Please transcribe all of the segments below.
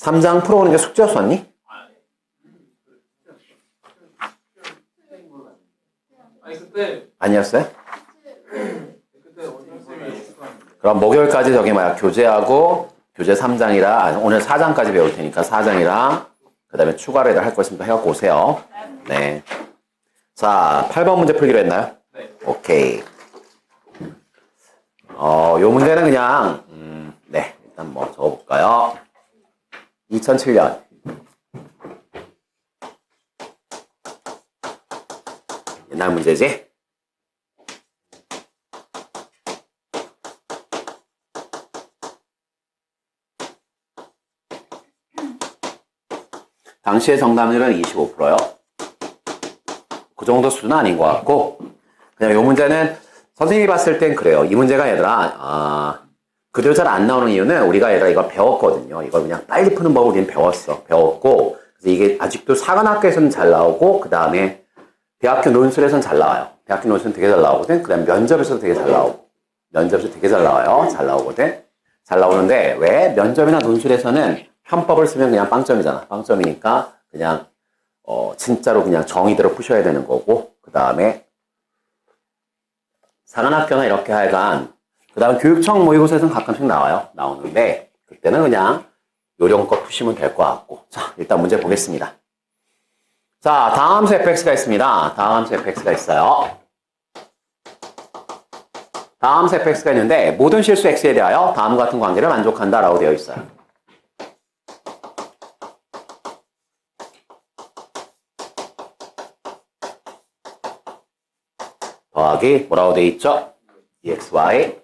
3장 풀어오는 게 숙제였었니? 아니 그때 아니었어요? 그럼 목요일까지 저기 뭐야 교재하고 교재 3장이라 오늘 4장까지 배울 테니까 4장이랑 그 다음에 추가로 애들 할거 있으면 해갖고 오세요. 네. 자, 8번 문제 풀기로 했나요? 네. 오케이. 어, 요 문제는 그냥, 음, 네. 일단 뭐 적어볼까요? 2007년. 옛날 문제지? 당시의 정답률은 25%요. 그 정도 수준은 아닌 것 같고, 그냥 이 문제는 선생님이 봤을 땐 그래요. 이 문제가 얘들아, 아, 그대로 잘 안 나오는 이유는 우리가 얘들아 이걸 배웠거든요. 이걸 그냥 빨리 푸는 법을 우리는 배웠어. 배웠고, 그래서 이게 아직도 사관학교에서는 잘 나오고, 그 다음에 대학교 논술에서는 잘 나와요. 대학교 논술은 되게 잘 나오거든. 그 다음에 면접에서도 되게 잘 나오고, 면접에서 되게 잘 나와요. 잘 나오거든. 잘 나오는데, 왜 면접이나 논술에서는 편법을 쓰면 그냥 빵점이잖아. 빵점이니까 그냥 어 진짜로 그냥 정의대로 푸셔야 되는 거고 그 다음에 사관학교나 이렇게 하여간 그 다음 교육청 모의고사에서는 가끔씩 나와요. 나오는데 그때는 그냥 요령껏 푸시면 될 것 같고 자 일단 문제 보겠습니다. 자 다음 수 fx가 있습니다. 다음 수 fx가 있어요. 다음 수 fx가 있는데 모든 실수 x에 대하여 다음 같은 관계를 만족한다 라고 되어 있어요. 더하기 뭐라고 돼 있죠? EXY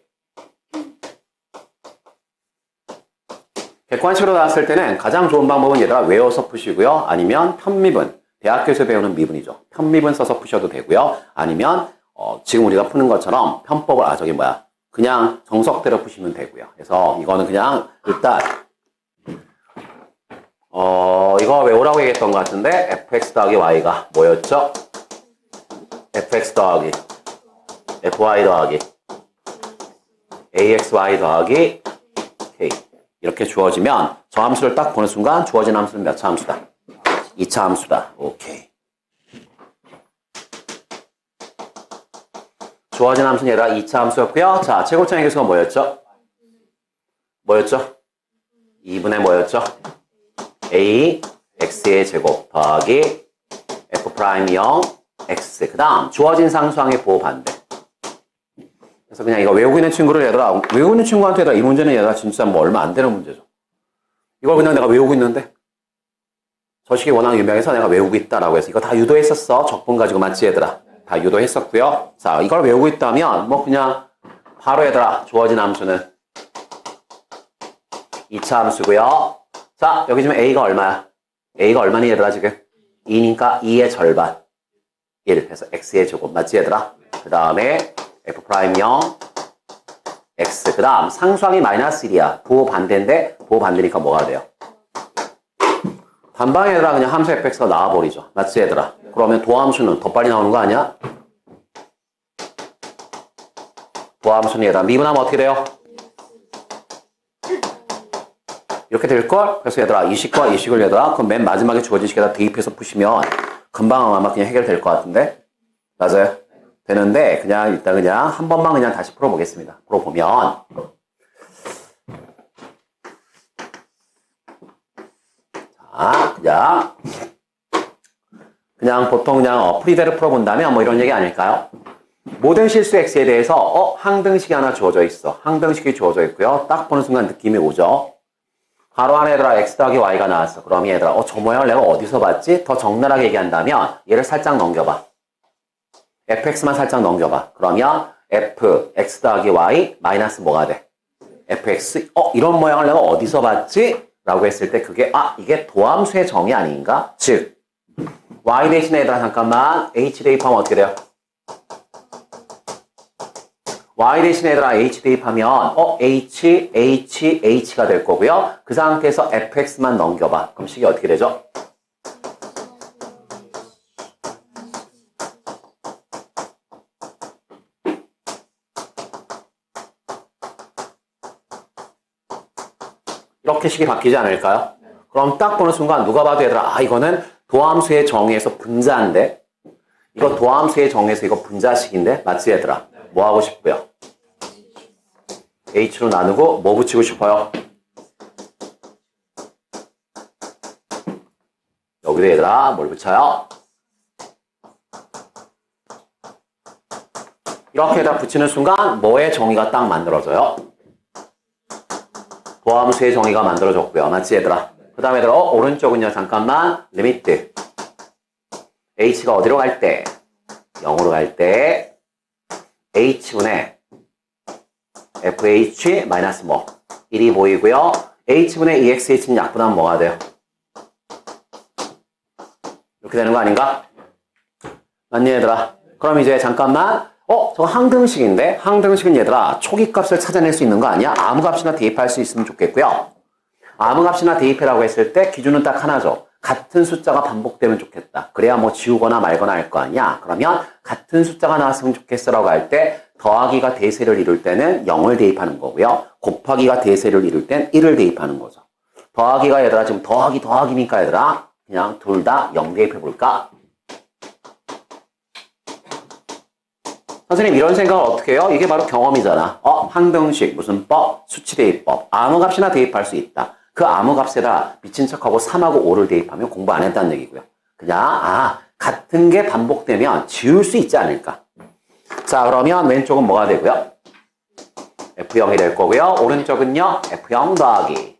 객관식으로 나왔을 때는 가장 좋은 방법은 얘들아 외워서 푸시고요. 아니면 편미분, 대학교에서 배우는 미분이죠. 편미분 써서 푸셔도 되고요. 아니면 어, 지금 우리가 푸는 것처럼 편법을 아 저기 뭐야 그냥 정석대로 푸시면 되고요. 그래서 이거는 그냥 일단 어 이거 외우라고 얘기했던 것 같은데 fx 더하기 y가 뭐였죠? fx 더하기 fy 더하기 axy 더하기 k 이렇게 주어지면 저 함수를 딱 보는 순간 주어진 함수는 몇 차 함수다? 2차 함수다. 오케이. 주어진 함수는 얘가 2차 함수였고요. 자, 최고점의 계수가 뭐였죠? 뭐였죠? 2분의 뭐였죠? a x의 제곱 더하기 f 프라임 0 x 그 다음 주어진 상수항의 보호 반대 그래서 그냥 이거 외우고 있는 친구를 얘들아 외우고 있는 친구한테 얘들아 이 문제는 얘들아 진짜 뭐 얼마 안 되는 문제죠. 이걸 그냥 내가 외우고 있는데 저 식이 워낙 유명해서 내가 외우고 있다라고 해서 이거 다 유도했었어. 적분 가지고 맞지 얘들아? 다 유도했었고요. 자 이걸 외우고 있다면 뭐 그냥 바로 얘들아 주어진 함수는 2차 함수고요. 자 여기 지금 a가 얼마야? A가 얼마니 얘들아 지금? 2니까 2의 절반. 1 해서 x의 제곱. 맞지 얘들아? 그 다음에 f 프라임 0 x. 그 다음 상수항이 마이너스 1이야. 부호 반대인데 부호 반대니까 뭐가 돼요? 반방에다가 그냥 함수 fx가 나와버리죠. 맞지 얘들아? 그러면 도함수는 더 빨리 나오는 거 아니야? 도함수는 얘들아 미분하면 어떻게 돼요? 이렇게 될걸? 그래서 얘들아 이 식과 이 식을 얘들아 그럼 맨 마지막에 주어진 식에다 대입해서 푸시면 금방 아마 그냥 해결될 것 같은데? 맞아요? 되는데 그냥 일단 그냥 한 번만 그냥 다시 풀어보겠습니다. 풀어보면 자 그냥 그냥 보통 그냥 어, 프리대로 풀어본다면 뭐 이런 얘기 아닐까요? 모든 실수 x에 대해서 어 항등식이 하나 주어져 있어. 항등식이 주어져 있고요. 딱 보는 순간 느낌이 오죠. 바로 안에 얘들아 x 더하기 y가 나왔어. 그럼 얘들아 어 저 모양을 내가 어디서 봤지? 더 적나라하게 얘기한다면 얘를 살짝 넘겨봐. Fx만 살짝 넘겨봐. 그러면 f x 더하기 y 마이너스 뭐가 돼? fx 어 이런 모양을 내가 어디서 봤지? 라고 했을 때 그게 아 이게 도함수의 정의 아닌가? 즉 y 대신에 얘들아 잠깐만 h 대입하면 어떻게 돼요? y 대신에 얘들아 h 대입하면 어 h h h가 될 거고요. 그 상태에서 fx만 넘겨봐. 그럼 식이 어떻게 되죠? 이렇게 식이 바뀌지 않을까요? 그럼 딱 보는 순간 누가 봐도 얘들아, 아, 이거는 도함수의 정의에서 분자인데? 이거 도함수의 정의에서 이거 분자식인데? 맞지, 얘들아? 뭐 하고 싶고요? h로 나누고 뭐 붙이고 싶어요? 여기도 얘들아, 뭘 붙여요? 이렇게 다 붙이는 순간 뭐의 정의가 딱 만들어져요? 도함수의 정의가 만들어졌고요. 맞지 얘들아? 그 다음에 얘들아 어, 오른쪽은요. 잠깐만 리미트 h가 어디로 갈 때? 0으로 갈 때 h분의 fh 마이너스 뭐 1이 보이고요. h분의 exh는 약분하면 뭐가 돼요? 이렇게 되는 거 아닌가? 맞니 얘들아? 그럼 이제 잠깐만 어? 저거 항등식인데? 항등식은 얘들아 초기값을 찾아낼 수 있는 거 아니야? 아무 값이나 대입할 수 있으면 좋겠고요. 아무 값이나 대입해라고 했을 때 기준은 딱 하나죠. 같은 숫자가 반복되면 좋겠다. 그래야 뭐 지우거나 말거나 할 거 아니야. 그러면 같은 숫자가 나왔으면 좋겠어라고 할 때 더하기가 대세를 이룰 때는 0을 대입하는 거고요. 곱하기가 대세를 이룰 땐 1을 대입하는 거죠. 더하기가 얘들아 지금 더하기 더하기니까 얘들아 그냥 둘 다 0 대입해 볼까? 선생님 이런 생각을 어떻게 해요? 이게 바로 경험이잖아. 어, 항등식 무슨 법? 수치 대입법. 아무 값이나 대입할 수 있다. 그 아무 값에다 미친 척하고 3하고 5를 대입하면 공부 안 했다는 얘기고요. 그냥 아 같은 게 반복되면 지울 수 있지 않을까. 자 그러면 왼쪽은 뭐가 되고요? F0이 될 거고요. 오른쪽은요. F0 더하기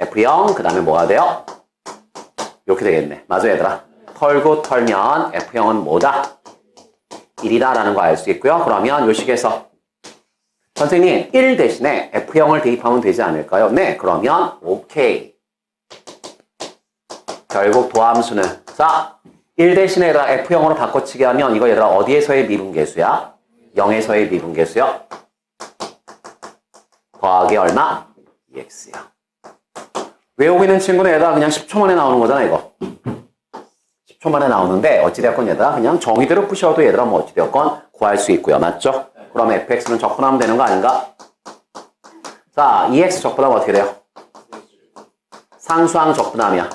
F0 그 다음에 뭐가 돼요? 이렇게 되겠네. 맞아 얘들아. 털고 털면 F0은 뭐다? 1이다라는 거 알 수 있고요. 그러면 요 식에서 선생님 1 대신에 F형을 대입하면 되지 않을까요? 네, 그러면 오케이. 결국 도함수는 자, 1 대신에 얘들아 F형으로 바꿔치기 하면 이거 얘들아 어디에서의 미분계수야? 0에서의 미분계수요? 더하기 얼마? 2x야. 외우고 있는 친구는 얘들아 그냥 10초 만에 나오는 거잖아 이거. 10초 만에 나오는데 어찌되었건 얘들아 그냥 정의대로 푸셔도 얘들아 뭐 어찌되었건 구할 수 있고요. 맞죠? 그럼 fx는 적분하면 되는 거 아닌가? 자, 2x 적분하면 어떻게 돼요? 상수항 적분하면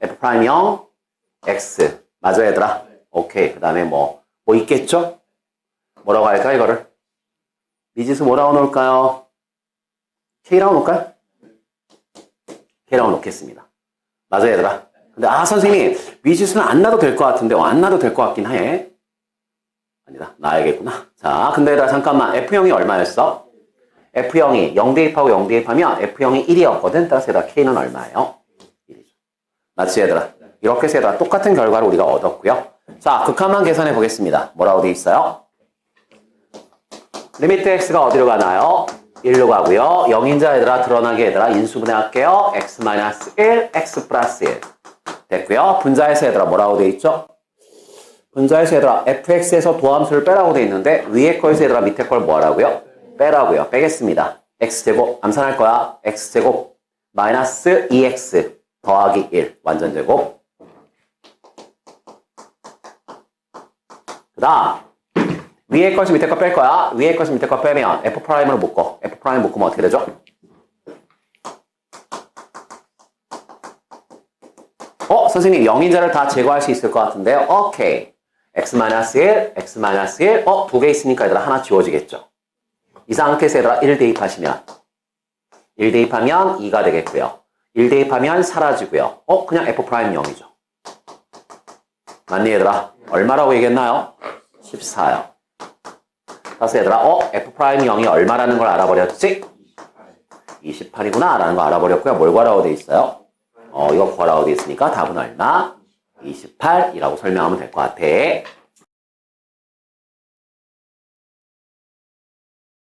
f' 0 x 맞아 얘들아? 오케이 그 다음에 뭐, 뭐 있겠죠? 뭐라고 할까 이거를? 미지수 뭐라고 놓을까요? k라고 놓을까요? k라고 놓겠습니다. 맞아 얘들아? 근데 아 선생님 미지수는 안 놔도 될 것 같은데 어, 안 놔도 될 것 같긴 해. 아니다 놔야겠구나. 자 근데 얘들아 잠깐만 F형이 얼마였어? F형이 0 대입하고 0 대입하면 F형이 1이었거든. 따라서 얘들아 K는 얼마예요? 1이죠. 맞지 얘들아? 이렇게 해서 얘들아 똑같은 결과를 우리가 얻었고요. 자 극한만 계산해 보겠습니다. 뭐라고 돼 있어요? 리미트 x가 어디로 가나요? 1로 가고요. 0인자 얘들아 드러나게 얘들아 인수분해할게요. x-1, x 플러스 1. 됐고요. 분자에서 얘들아 뭐라고 돼 있죠? 분자에서 얘들아 fx에서 도함수를 빼라고 돼 있는데 위에 거에서 얘들아 밑에 걸 뭐하라고요? 빼라고요. 빼겠습니다. x제곱 암산할 거야. x제곱 마이너스 2x 더하기 1 완전제곱 그 다음 위에 것이 밑에 거 뺄 거야. 위에 것이 밑에 거 빼면 f 프라임으로 묶어. f 프라임 묶으면 어떻게 되죠? 어, 선생님, 0인자를 다 제거할 수 있을 것 같은데요. 오케이. x-1, x-1. 어, 두 개 있으니까 얘들아 하나 지워지겠죠. 이 상태에서 얘들아 1 대입하시면 1 대입하면 2가 되겠고요. 1 대입하면 사라지고요. 어, 그냥 f 프라임 0이죠. 맞니 얘들아? 얼마라고 얘기했나요? 14요. 그래서 얘들아, 어, f 프라임 0이 얼마라는 걸 알아버렸지? 28이구나 라는 거 알아버렸고요. 뭘 구하라고 돼 있어요? 어, 이거 구하라고 돼 있으니까 답은 얼마? 28이라고 설명하면 될 것 같아.